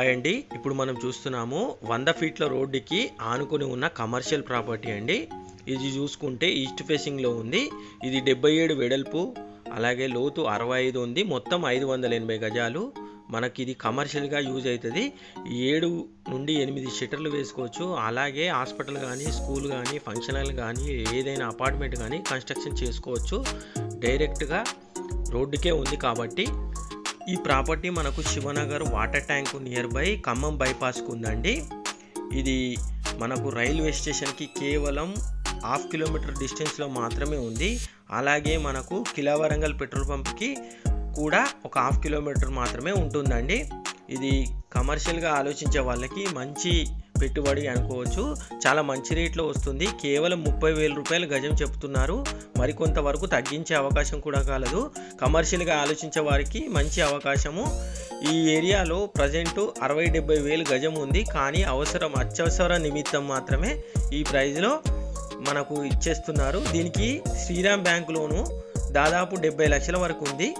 Hi అండి ఇప్పుడు మనం చూస్తున్నాము వంద ఫీట్ల రోడ్డుకి ఆనుకుని ఉన్న కమర్షియల్ ప్రాపర్టీ అండి. ఇది చూసుకుంటే ఈస్ట్ ఫేసింగ్లో ఉంది. ఇది డెబ్బై ఏడు వెడల్పు అలాగే లోతు అరవై ఐదు ఉంది. మొత్తం ఐదు వందల ఎనభై గజాలు. మనకి ఇది కమర్షియల్గా యూజ్ అవుతుంది. ఏడు నుండి ఎనిమిది షటర్లు వేసుకోవచ్చు. అలాగే హాస్పిటల్ కానీ స్కూల్ కానీ ఫంక్షన్ హాల్ కానీ ఏదైనా అపార్ట్మెంట్ కానీ కన్స్ట్రక్షన్ చేసుకోవచ్చు. డైరెక్ట్గా రోడ్డుకే ఉంది కాబట్టి ఈ ప్రాపర్టీ మనకు Shivanagar water tank near by Khammam బైపాస్కు ఉందండి. ఇది మనకు రైల్వే స్టేషన్కి కేవలం హాఫ్ కిలోమీటర్ డిస్టెన్స్లో మాత్రమే ఉంది. అలాగే మనకు కిలావరంగల్ పెట్రోల్ పంప్కి కూడా ఒక హాఫ్ కిలోమీటర్ మాత్రమే ఉంటుందండి. ఇది కమర్షియల్గా ఆలోచించే వాళ్ళకి మంచి పెట్టుబడి అనుకోవచ్చు. చాలా మంచి రేట్లో వస్తుంది. కేవలం ముప్పై వేల రూపాయలు గజం చెప్తున్నారు. మరికొంత వరకు తగ్గించే అవకాశం కూడా కాలదు. కమర్షియల్గా ఆలోచించే వారికి మంచి అవకాశము. ఈ ఏరియాలో ప్రజెంట్ అరవై డెబ్బై వేలు గజం ఉంది. కానీ అవసరం అత్యవసర నిమిత్తం మాత్రమే ఈ ప్రైజ్లో మనకు ఇచ్చేస్తున్నారు. దీనికి శ్రీరామ్ బ్యాంక్ లోను దాదాపు డెబ్బై లక్షల వరకు ఉంది.